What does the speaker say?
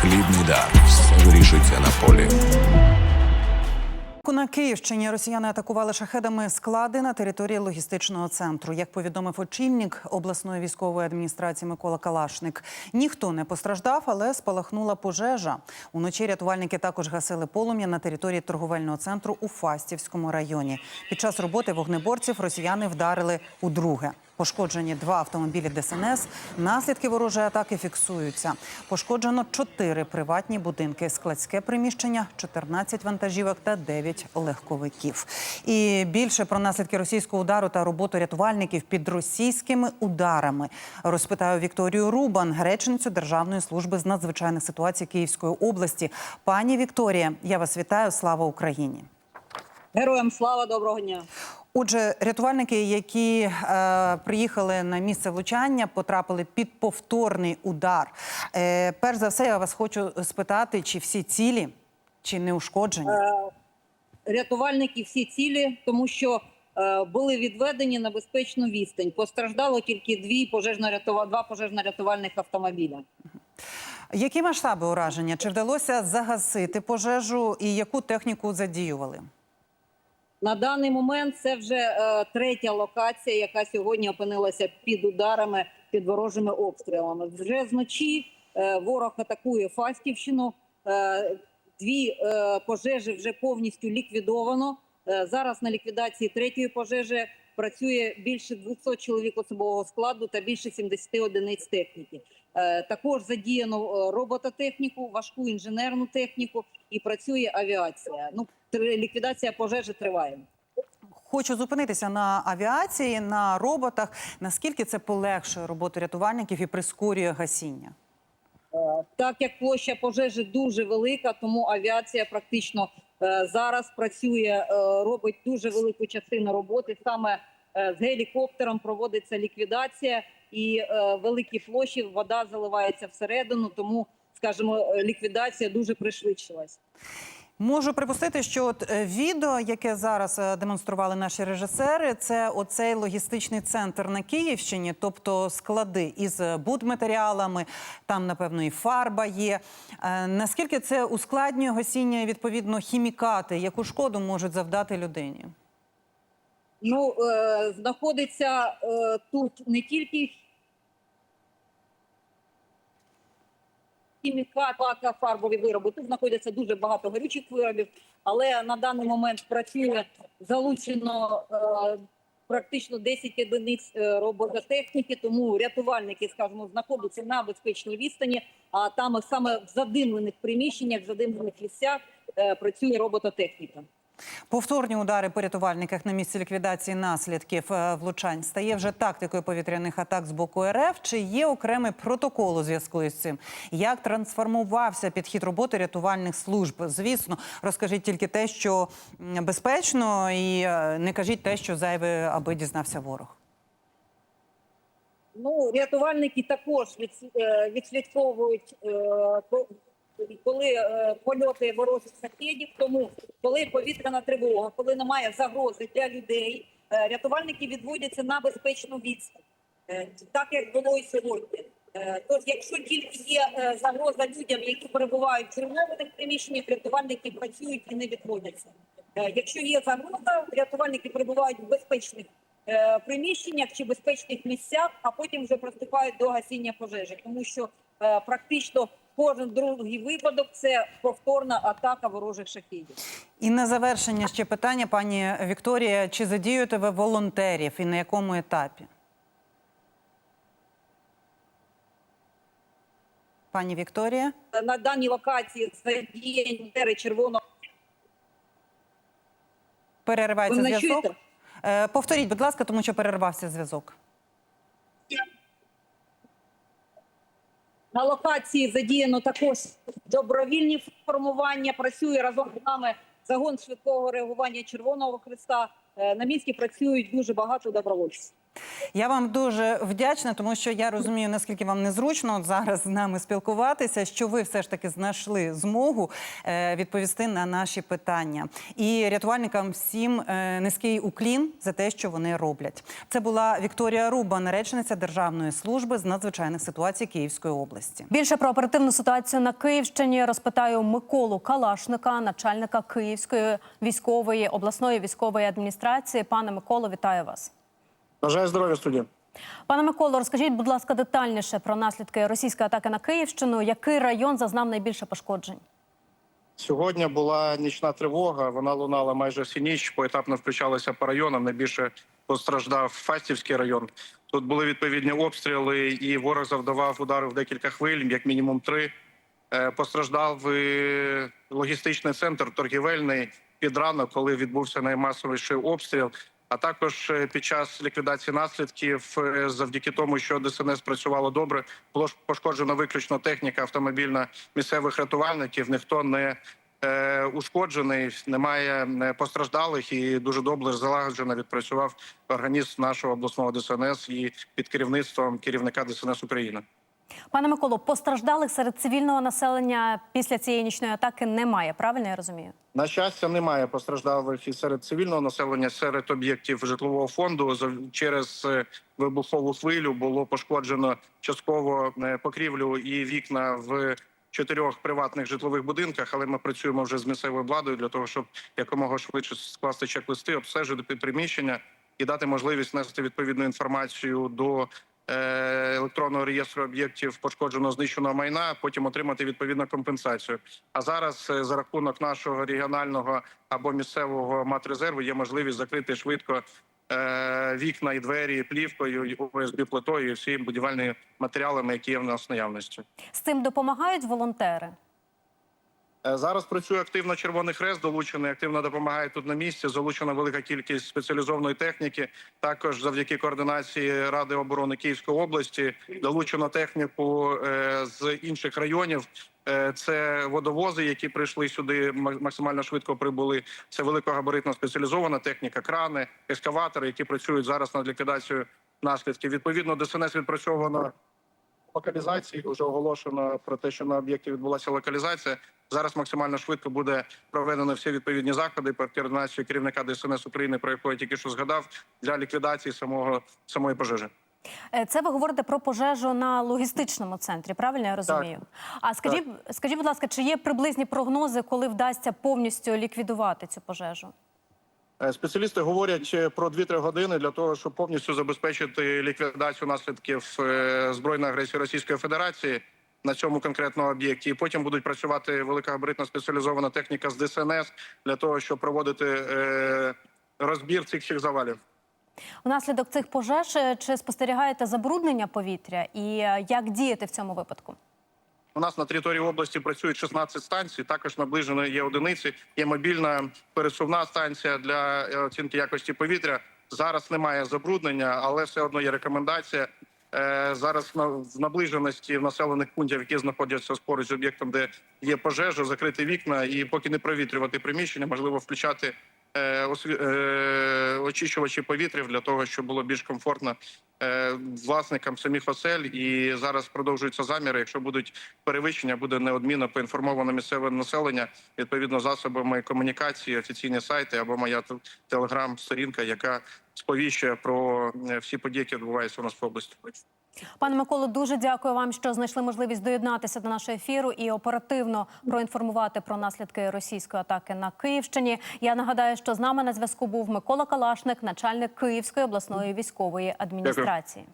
Хлібний дар. Вирішується на полі. На Київщині росіяни атакували шахедами склади на території логістичного центру. Як повідомив очільник обласної військової адміністрації Микола Калашник, ніхто не постраждав, але спалахнула пожежа. Уночі рятувальники також гасили полум'я на території торговельного центру у Фастівському районі. Під час роботи вогнеборців росіяни вдарили удруге. Пошкоджені два автомобілі ДСНС. Наслідки ворожої атаки фіксуються. Пошкоджено чотири приватні будинки, складське приміщення, 14 вантажівок та 9 легковиків. І більше про наслідки російського удару та роботу рятувальників під російськими ударами розпитаю Вікторію Рубан, речницю Державної служби з надзвичайних ситуацій Київської області. Пані Вікторія, я вас вітаю. Слава Україні! Героям слава доброго дня. Отже, рятувальники, які е, приїхали на місце влучання, потрапили під повторний удар. Е, перш за все, я вас хочу спитати, чи всі цілі, чи не ушкоджені? Рятувальники всі цілі, тому що е, були відведені на безпечну відстань. Постраждало тільки дві пожежно-рятува... два пожежно-рятувальних автомобіля. Які масштаби ураження? Чи вдалося загасити пожежу і яку техніку задіювали? На даний момент це вже е, третя локація, яка сьогодні опинилася під ударами, під ворожими обстрілами. Вже зночі е, ворог атакує Фастівщину. Е, дві е, пожежі вже повністю ліквідовано. Е, зараз на ліквідації третьої пожежі працює більше 200 чоловік особового складу та більше 70 одиниць техніки. Е, Також задіяно е, робототехніку, важку інженерну техніку і працює авіація. Ну, ліквідація пожежі триває. Хочу зупинитися на авіації, на роботах. Наскільки це полегшує роботу рятувальників і прискорює гасіння? Е, Так як площа пожежі дуже велика, тому авіація практично е, зараз працює, е, робить дуже велику частину роботи. Саме з гелікоптером проводиться ліквідація, і великі площі вода заливається всередину, тому скажімо, ліквідація дуже пришвидшилась. Можу припустити, що от е, відео, яке зараз е, демонстрували наші режисери, це оцей логістичний центр на Київщині, тобто склади із будматеріалами, там, напевно, і фарба є. Е, Наскільки це ускладнює гасіння відповідно хімікати, яку шкоду можуть завдати людині? Ну е, знаходиться е, тут не тільки хімікат, фарбові вироби. Тут знаходяться дуже багато горючих виробів, але на даний момент працює залучено е, практично 10 одиниць е, робототехніки, тому рятувальники, скажімо, знаходяться на безпечній відстані, а там саме в задимлених приміщеннях, в задимлених лісях е, працює робототехніка. Повторні удари по рятувальниках на місці ліквідації наслідків е, влучань стає вже тактикою повітряних атак з боку РФ. Чи є окремий протокол у зв'язку із цим? Як трансформувався підхід роботи рятувальних служб? Звісно, розкажіть тільки те, що безпечно, і е, не кажіть те, що зайве, аби дізнався ворог. Ну, рятувальники також е, відслідковують, ко- коли е, польоти ворожих шахедів. Тому, коли повітряна тривога, коли немає загрози для людей, е, рятувальники відводяться на безпечну відстань, Е, так як було і сьогодні. Тож, якщо тільки є загроза людям, які перебувають в червоних приміщеннях, рятувальники працюють і не відводяться. Якщо є загроза, рятувальники перебувають в безпечних приміщеннях чи безпечних місцях, а потім вже приступають до гасіння пожежі, тому що практично кожен другий випадок це повторна атака ворожих шахідів. І на завершення ще питання, пані Вікторія: чи задіюєте ви волонтерів і на якому етапі? Пані Вікторія? На даній локації задіяні червоного. Переривається зв'язок. Е, повторіть, будь ласка, тому що перервався зв'язок. На локації задіяно також добровільні формування. Працює разом з нами загон швидкого реагування Червоного Христа. Е, На місці працюють дуже багато добровольців. Я вам дуже вдячна, тому що я розумію, наскільки вам незручно зараз з нами спілкуватися, що ви все ж таки знайшли змогу е, відповісти на наші питання. І рятувальникам всім е, низький уклін за те, що вони роблять. Це була Вікторія Рубан, речниця Державної служби з надзвичайних ситуацій Київської області. Більше про оперативну ситуацію на Київщині розпитаю Миколу Калашника, начальника Київської військової обласної військової адміністрації. Пане Миколо, вітаю вас. Бажаю здоров'я студія. Пане Миколо, розкажіть, будь ласка, детальніше про наслідки російської атаки на Київщину. Який район зазнав найбільше пошкоджень? Сьогодні була нічна тривога. Вона лунала майже всю ніч. Поетапно включалася по районам. Найбільше постраждав Фастівський район. Тут були відповідні обстріли, і ворог завдавав ударів декілька хвиль, як мінімум три. Е, Постраждав логістичний центр торгівельний під ранок, коли відбувся наймасовіший обстріл. А також е, під час ліквідації наслідків, е, завдяки тому, що ДСНС працювало добре, було пошкоджена виключно техніка автомобільна місцевих рятувальників. Ніхто не е, ушкоджений, немає е, постраждалих і дуже добре залагоджено відпрацював організм нашого обласного ДСНС і під керівництвом керівника ДСНС України. Пане Миколо, постраждалих серед цивільного населення після цієї нічної атаки немає. Правильно я розумію? На щастя, немає постраждалих і серед цивільного населення, серед об'єктів житлового фонду. Через е, вибухову хвилю було пошкоджено частково е, покрівлю і вікна в чотирьох приватних житлових будинках. Але ми працюємо вже з місцевою владою для того, щоб якомога швидше скласти чек-листи, обстежити приміщення і дати можливість нести відповідну інформацію до електронного реєстру об'єктів пошкодженого знищеного майна, потім отримати відповідну компенсацію. А зараз е, за рахунок нашого регіонального або місцевого матрезерву є можливість закрити швидко е, вікна і двері плівкою, ОСБ плитою і всіми будівельними матеріалами, які є в нас наявності. З цим допомагають волонтери. Е, Зараз працює активно Червоний Хрест, долучений, активно допомагає тут на місці. Залучена велика кількість спеціалізованої техніки. Також завдяки координації Ради оборони Київської області долучено техніку е, з інших районів. Е, Це водовози, які прийшли сюди, ма- максимально швидко прибули. Це великогабаритна спеціалізована техніка, крани, ескаватори, які працюють зараз над ліквідацією наслідків. Відповідно, ДСНС відпрацьовано локалізації. Вже оголошено про те, що на об'єкті відбулася локалізація. Зараз максимально швидко буде проведено всі відповідні заходи під координацією керівника ДСНС України, про яку я тільки що згадав, для ліквідації самого самої пожежі. Е, Це ви говорите про пожежу на логістичному центрі, правильно я розумію? А скажіть, скажіть, будь ласка, чи є приблизні прогнози, коли вдасться повністю ліквідувати цю пожежу? Е, Спеціалісти говорять е, про 2-3 години для того, щоб повністю забезпечити ліквідацію наслідків збройної агресії Російської Федерації на цьому конкретному об'єкті. І потім будуть працювати великогабаритна спеціалізована техніка з ДСНС для того, щоб проводити е, розбір цих всіх завалів. Внаслідок цих пожеж е, чи спостерігаєте забруднення повітря і е, як діяти в цьому випадку? У нас на території області працюють 16 станцій. Також наближено є одиниці. Є мобільна пересувна станція для оцінки якості повітря. Зараз немає забруднення, але все одно є рекомендація. Е, Зараз в наближеності в населених пунктів, які знаходяться поруч з об'єктом, де є пожежа, закрити вікна і поки не провітрювати приміщення, можливо, включати е, е, очищувачі повітря для того, щоб було більш комфортно власникам самих осель. І зараз продовжуються заміри. Якщо будуть перевищення, буде неодмінно поінформовано місцеве населення відповідно засобами комунікації, офіційні сайти або моя телеграм-сторінка, яка сповіщує про е, всі події, які відбуваються у нас в області. Пане Миколо, дуже дякую вам, що знайшли можливість доєднатися до нашого ефіру і оперативно проінформувати про наслідки російської атаки на Київщині. Я нагадаю, що з нами на зв'язку був Микола Калашник, начальник Київської обласної військової адміністрації.